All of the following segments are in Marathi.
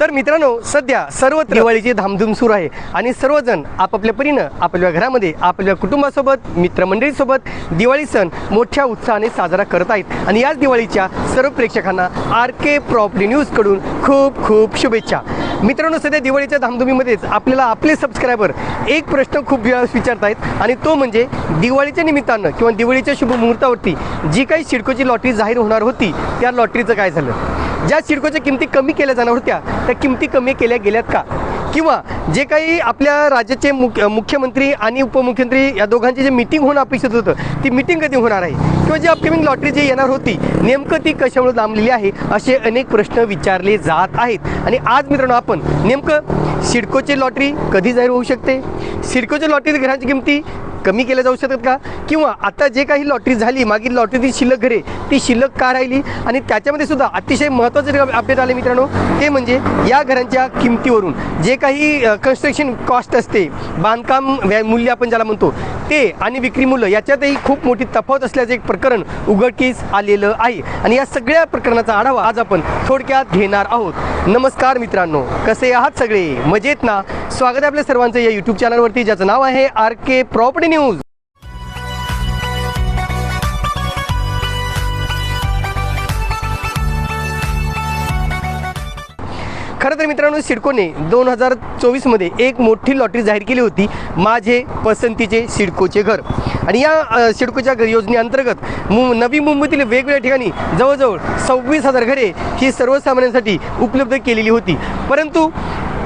तर मित्रांनो सध्या सर्वत्र दिवाळीची धामधूम सुरू आहे आणि सर्वजण आपापल्या परीनं आपल्या घरामध्ये आपल्या कुटुंबासोबत मित्रमंडळीसोबत दिवाळी सण मोठ्या उत्साहाने साजरा करत आहेत. आणि याच दिवाळीच्या सर्व प्रेक्षकांना आर के प्रॉपर्टी न्यूजकडून खूप खूप शुभेच्छा. मित्रांनो सध्या दिवाळीच्या धामधुमीमध्येच आपल्याला आपले सबस्क्रायबर एक प्रश्न खूप वेळा विचारत आहेत आणि तो म्हणजे दिवाळीच्या निमित्तानं किंवा दिवाळीच्या शुभमुहूर्तावरती जी काही शिडकोची लॉटरी जाहीर होणार होती त्या लॉटरीचं काय झालं? ज्या सिडकोच्या किमती कमी केल्या जाणार होत्या त्या किमती कमी केल्या गेल्यात का? किंवा जे काही आपल्या राज्याचे मुख्य मुख्यमंत्री आणि उपमुख्यमंत्री या दोघांची जे मिटिंग होणं अपेक्षित होतं ती मिटिंग कधी होणार आहे? किंवा जी अपकमिंग लॉटरी जी येणार होती नेमकं ती कशामुळे लांबलेली आहे असे अनेक प्रश्न विचारले जात आहेत. आणि आज मित्रांनो आपण नेमकं सिडकोची लॉटरी कधी जाहीर होऊ शकते? सिडकोच्या लॉटरी घरांची किमती कमी केल्या जाऊ शकतात का? किंवा आता जे काही लॉटरी झाली मागील लॉटरीची शिल्लक घरे ती शिल्लक का राहिली? आणि त्याच्यामध्ये सुद्धा अतिशय महत्त्वाचं जे अपडेट आले मित्रांनो ते म्हणजे या घरांच्या किमतीवरून जे काही कन्स्ट्रक्शन कॉस्ट असते बांधकाम व्या- मूल्य आपण ज्याला म्हणतो ते आणि विक्री मूल्य याच्यातही खूप मोठी तफावत असल्याचं एक प्रकरण उघडकीस आलेलं आहे. आणि या सगळ्या प्रकरणाचा आढावा आज आपण थोडक्यात घेणार आहोत. नमस्कार मित्रांनो कसे आहात सगळे? मजेत ना? स्वागत आहे आपल्या सर्वांचं या यूट्यूब चॅनलवरती ज्याचं नाव आहे आर के प्रॉपर्टी न्यूज खरं तर मित्रांनो सिडकोने दोन हजार चोवीसमध्ये एक मोठी लॉटरी जाहीर केली होती माझे पसंतीचे सिडकोचे घर. आणि या सिडकोच्या घ- योजनेअंतर्गत मु नवी मुंबईतील वेगवेगळ्या ठिकाणी जवळजवळ सव्वीस हजार घरे ही सर्वसामान्यांसाठी उपलब्ध केलेली होती. परंतु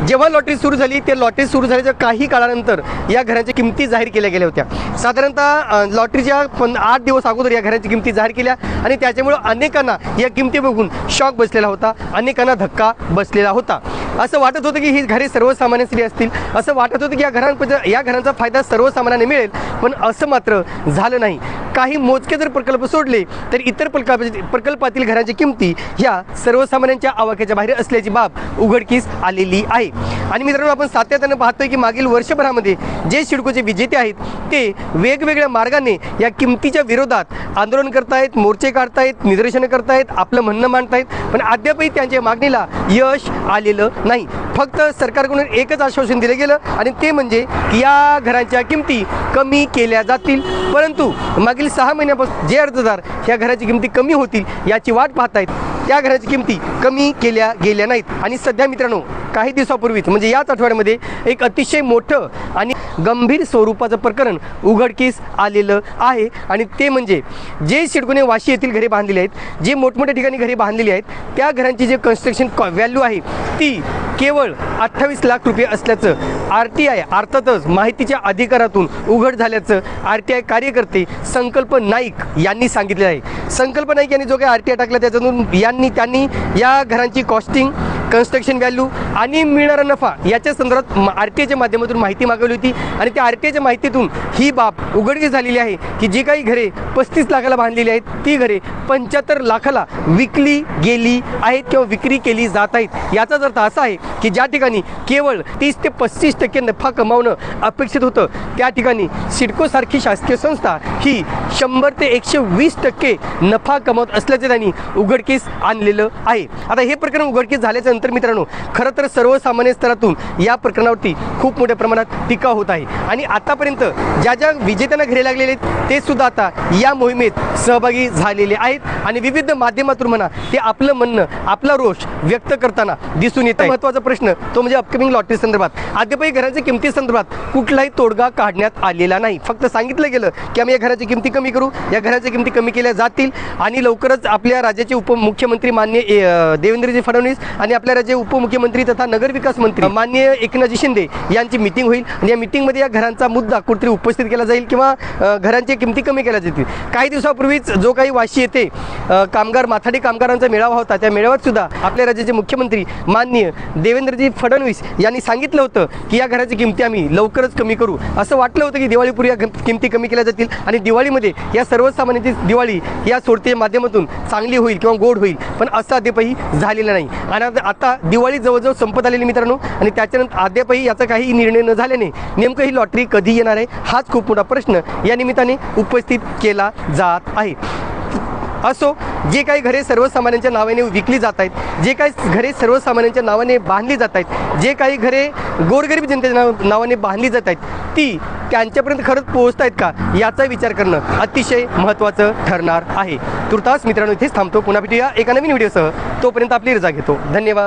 जेव्हा लॉटरी सुरू झाली ते लॉटरी सुरू झाल्याच्या काही काळानंतर या घरांच्या किमती जाहीर केल्या गेल्या होत्या. साधारणतः लॉटरीच्या पण आठ दिवस अगोदर या घरांची किमती जाहीर केल्या आणि त्याच्यामुळं अनेकांना या किमती बघून शॉक बसलेला होता अनेकांना धक्का बसलेला होता. असं वाटत होतं की ही घरे सर्वसामान्यांसाठी असतील. असं वाटत होतं की या घरांबद्दल या घरांचा फायदा सर्वसामान्यांना मिळेल. पण असं मात्र झालं नाही. काही मोजके जर प्रकल्प सोडले तर इतर प्रकल्प प्रकल्पातील घरांच्या किमती ह्या सर्वसामान्यांच्या आवाक्याच्या बाहेर असल्याची बाब उघडकीस आलेली आहे. आणि मित्रांनो आपण सातत्यानं पाहतोय की मागील वर्षभरामध्ये जे सिडकोचे विजेते आहेत ते वेगवेगळ्या मार्गाने या किमतीच्या विरोधात आंदोलन करतायत मोर्चे काढतायत निदर्शनं करतायत आपलं म्हणणं मांडतायत पण अद्यापही त्यांच्या मागणीला यश आलेलं नाही. फक्त सरकारकडून एकच आश्वासन दिलं गेलं आणि ते म्हणजे की या घरांच्या किमती कमी केल्या जातील. परंतु मागील सहा महिन्यापासून जे अर्जदार या घराची किमती कमी होतील याची वाट पाहतायत. त्या घराची किमती कमी केल्या गेल्या नाहीत. आणि सध्या मित्रांनो काही दिवसापूर्वीच म्हणजे याच आठवड्यामध्ये एक अतिशय मोठं आणि गंभीर स्वरूपाचं प्रकरण उघडकीस आलेलं आहे. आणि ते म्हणजे जे शिडकुने वाशी येथील घरे बांधलेली आहेत जे मोठमोठ्या ठिकाणी घरे बांधलेली आहेत त्या घरांची जे कन्स्ट्रक्शन व्हॅल्यू आहे ती केवळ अठ्ठावीस लाख रुपये असल्याचं आर टी आय अर्थातच माहितीच्या अधिकारातून उघड झाल्याचं आर टी आय कार्यकर्ते संकल्प नाईक यांनी सांगितले आहे. संकल्प की यांनी जो काही आर टी आय टाकला त्याच्यातून यांनी त्यांनी या घरांची कॉस्टिंग कन्स्ट्रक्शन व्हॅल्यू आणि मिळणारा नफा याच्या संदर्भात आर टी आयच्या माध्यमातून माहिती मागवली होती. आणि त्या आर टी आयच्या माहितीतून ही बाब उघडकीस झालेली आहे की जी काही घरे पस्तीस लाखाला बांधलेली आहेत ती घरे पंच्याहत्तर लाखाला विकली गेली आहेत किंवा विक्री केली जात आहेत. याचाच अर्थ असा आहे की ज्या ठिकाणी केवळ तीस ते पस्तीस टक्के नफा कमावणं अपेक्षित होतं त्या ठिकाणी सिडकोसारखी शासकीय संस्था ही शंभर ते एकशे वीस टक्के नफा कमावत असल्याचे त्यांनी उघडकीस आणलेलं आहे. आता हे प्रकरण उघडकीस झाल्याच्या त्यानंतर मित्रांनो खरं तर सर्वसामान्य स्तरातून या प्रकरणावरती खूप मोठ्या प्रमाणात टीका होत आहे. आणि आतापर्यंत ज्या ज्या विजेत्यांना घरी लागलेले आहेत ते सुद्धा आता या मोहिमेत सहभागी झालेले आहेत. आणि विविध माध्यमातून म्हणा ते आपलं म्हणणं आपला रोष व्यक्त करताना दिसून येत आहे. महत्त्वाचा प्रश्न तो म्हणजे अपकमिंग लॉटरी संदर्भात. अद्यापही घराच्या किमती संदर्भात कुठलाही तोडगा काढण्यात आलेला नाही. फक्त सांगितलं गेलं की आम्ही या घराची किमती कमी करू. या घराच्या किमती कमी केल्या जातील आणि लवकरच आपल्या राज्याचे उपमुख्यमंत्री मान्य देवेंद्रजी फडणवीस आणि आपल्या राज्याचे उपमुख्यमंत्री तथा नगरविकास मंत्री मान्य एकनाथजी शिंदे यांची मिटिंग होईल आणि या मिटिंगमध्ये या घरांचा मुद्दा कुठेतरी उपस्थित केला जाईल किंवा घरांच्या किमती कमी केल्या जातील. काही दिवसापूर्वीच जो काही वाशी येथे कामगार माथाडी कामगारांचा मेळावा होता त्या मेळाव्यात सुद्धा आपल्या राज्याचे मुख्यमंत्री माननीय देवेंद्रजी फडणवीस यांनी सांगितलं होतं की या घराची किमती आम्ही लवकरच कमी करू. असं वाटलं होतं की दिवाळीपूर्वी या किमती कमी केल्या जातील आणि दिवाळीमध्ये या सर्वसामान्यांची दिवाळी या सोडतीच्या माध्यमातून चांगली होईल किंवा गोड होईल पण असं अद्यापही झालेलं नाही. आणि आता- आता दिवाळी जवळजवळ संपत आलेली मित्रांनो. आणि त्याच्यानंतर अद्यापही याचा काही निर्णय न झाल्याने नेमकं ही लॉटरी कधी येणार आहे हाच खूप मोठा प्रश्न या निमित्ताने उपस्थित केला जात आहे. असो जे काही घरे सर्वसामान्यांच्या नावाने विकली जात आहेत जे काही घरे सर्वसामान्यांच्या नावाने बांधली जात आहेत जे काही घरे गोरगरीब जनतेच्या नाव नावाने बांधली जात आहेत ती त्यांच्यापर्यंत खरंच पोहोचत आहेत का याचा विचार करणं अतिशय महत्त्वाचं ठरणार आहे. तुर्तास मित्रांनो इथेच थांबतो. पुन्हा भेटूया एका नवीन व्हिडिओसह. तोपर्यंत आपली रजा घेतो. धन्यवाद.